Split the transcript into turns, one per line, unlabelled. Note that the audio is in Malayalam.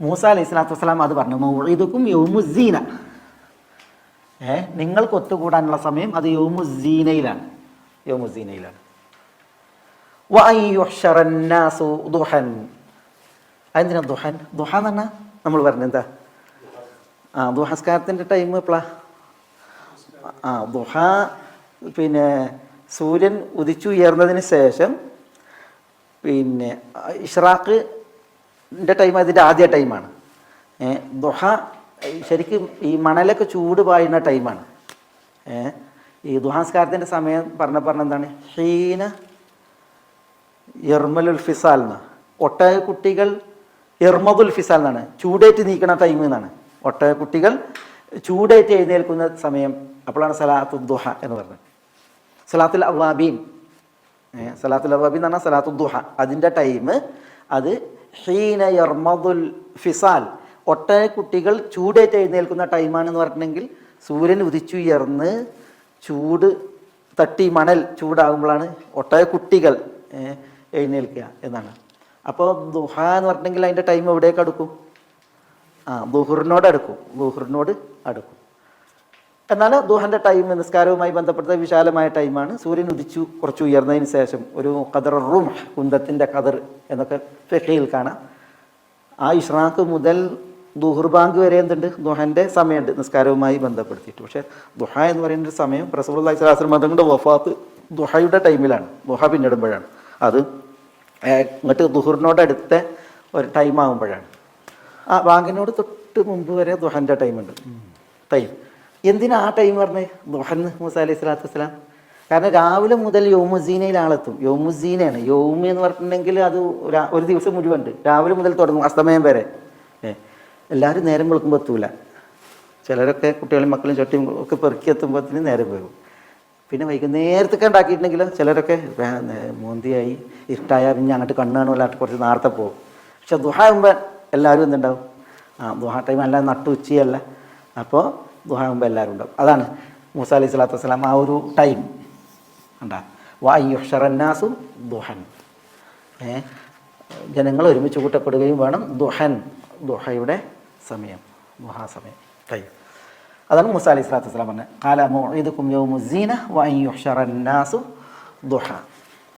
മൂസ അലൈഹി സ്വലാത്തു വസ്സലാം അത് പറഞ്ഞു മൗഇദുക്കും യൗമുസീന ഏ നിങ്ങൾക്ക് ഒത്തുകൂടാനുള്ള സമയം അത് യൗമുസീനയിലാണ് യൗമുസീനയിലാണ് അതെന്തിനാ ദുഹൻ? ദുഹ എന്ന് പറഞ്ഞാൽ നമ്മൾ പറഞ്ഞ എന്താ? ആ ദുഹസ്കാരത്തിന്റെ ടൈം എപ്പോഴാ ആ ദുഹ പിന്നെ സൂര്യൻ ഉദിച്ചുയർന്നതിന് ശേഷം പിന്നെ ഇഷ്റാഖിന്റെ ടൈം അതിന്റെ ആദ്യ ടൈമാണ് ദുഹ ശരിക്കും ഈ മണലൊക്കെ ചൂട് പായുന്ന ടൈമാണ് ഈ ദുഹാസ്കാരത്തിന്റെ സമയം പറഞ്ഞ പറഞ്ഞ എന്താണ്? ഹീന ഇർമലുൽ ഫിസാൽ എന്ന് ഒട്ടക കുട്ടികൾ ഇർമദുൽ ഫിസാൽ എന്നാണ്. ചൂടേറ്റ് നീക്കണ ടൈം എന്നാണ്. ഒട്ടക കുട്ടികൾ ചൂടേറ്റ് എഴുന്നേൽക്കുന്ന സമയം അപ്പോഴാണ് സലാത്തു ദുഹ എന്ന് പറഞ്ഞത്. സലാത്തുൽ അവാബീൻ സലാത്തുൽ അവാബീൻ എന്ന് പറഞ്ഞാൽ സലാത്തു ദുഹ. അതിന്റെ ടൈം അത് ഹീന യർമദുൽ ഫിസാൽ. ഒട്ടക കുട്ടികൾ ചൂടേറ്റ് എഴുന്നേൽക്കുന്ന ടൈമാണെന്ന് പറഞ്ഞിട്ടുണ്ടെങ്കിൽ സൂര്യൻ ഉദിച്ചുയർന്ന് ചൂട് തട്ടി മണൽ ചൂടാകുമ്പോഴാണ് ഒട്ടക കുട്ടികൾ എഴുന്നേൽക്കുക എന്നാണ്. അപ്പോൾ ദുഹ എന്ന് പറഞ്ഞിട്ടുണ്ടെങ്കിൽ അതിന്റെ ടൈം എവിടേക്ക് അടുക്കും? ആ ദുഹറിനോട് അടുക്കും. ദുഹറിനോട് അടുക്കും. എന്നാൽ ദുഹന്റെ ടൈം നിസ്കാരവുമായി ബന്ധപ്പെട്ട വിശാലമായ ടൈമാണ് സൂര്യൻ ഉദിച്ചു കുറച്ച് ഉയർന്നതിന് ശേഷം ഒരു കദർ റൂം കുന്തത്തിന്റെ കദർ എന്നൊക്കെ ഫെക്കയിൽ കാണാം. ആ ഇഷ്റാഖ് മുതൽ ദുഹുർബാങ്ക് വരെ എന്തുണ്ട്? ദുഹന്റെ സമയമുണ്ട് നിസ്കാരവുമായി ബന്ധപ്പെടുത്തിയിട്ട്. പക്ഷേ ദുഹ എന്ന് പറയുന്ന ഒരു സമയം അലൈഹിസ്ലാസ്ലം മതങ്ങളുടെ വഫാത്ത് ദുഹയുടെ ടൈമിലാണ് ദുഹ പിന്നിടുമ്പോഴാണ്. അത് എന്നിട്ട് ദുഹുറിനോട് അടുത്ത ഒരു ടൈം ആകുമ്പോഴാണ് ആ ബാങ്കിനോട് തൊട്ട് മുമ്പ് വരെ ദുഹന്റെ ടൈമുണ്ട് ടൈം എന്തിനാ ആ ടൈം പറഞ്ഞേ? ദുഹൻ മൂസ അലൈഹി സ്വലാത്തു വസ്സലാം. കാരണം രാവിലെ മുതൽ യോമുസീനയിൽ ആളെത്തും. യോമുസീനയാണ്. യോമി എന്ന് പറഞ്ഞിട്ടുണ്ടെങ്കിൽ അത് ഒരു- ദിവസം മുഴുവൻ രാവിലെ മുതൽ തുടങ്ങും അസ്തമയം വരെ. എല്ലാവരും നേരം വെളുക്കുമ്പോൾ എത്തൂല. ചിലരൊക്കെ കുട്ടികളും മക്കളും ചട്ടിയും ഒക്കെ പെറുക്കി എത്തുമ്പോഴത്തിന് നേരം പോകും പിന്നെ വൈകുന്നേരത്തൊക്കെ ഉണ്ടാക്കിയിട്ടുണ്ടെങ്കിൽ ചിലരൊക്കെ മോന്തിയായി ഇരുട്ടായ പിന്നെ അങ്ങോട്ട് കണ്ണ് കാണുമല്ല കുറച്ച് നേരത്തെ പോകും. പക്ഷെ ദുഹ ആകുമ്പോൾ എല്ലാവരും എന്തുണ്ടാവും? ആ ദുഹ ടൈം അല്ല നട്ടു ഉച്ചയല്ല അപ്പോൾ ദുഹ ആകുമ്പോൾ എല്ലാവരും ഉണ്ടാവും. അതാണ് മൂസ അലൈഹി സ്വലാത്തു വസ്സലാം ആ ഒരു ടൈം. ഉണ്ടാ വായുഷറന്നാസു ദുഹൻ. ഏ? ജനങ്ങൾ ഒരുമിച്ച് കൂട്ടപ്പെടുകയും വേണം ദുഹൻ ദുഹയുടെ സമയം ദുഹാ സമയം. ടൈം. അതാണ് മൂസ അലൈഹി സ്വലാത്തു വസ്സലാം പറഞ്ഞത്. കാല ഇത് യൗമുസീന മുസീന യുഹ്ഷറന്നാസു ദുഹ.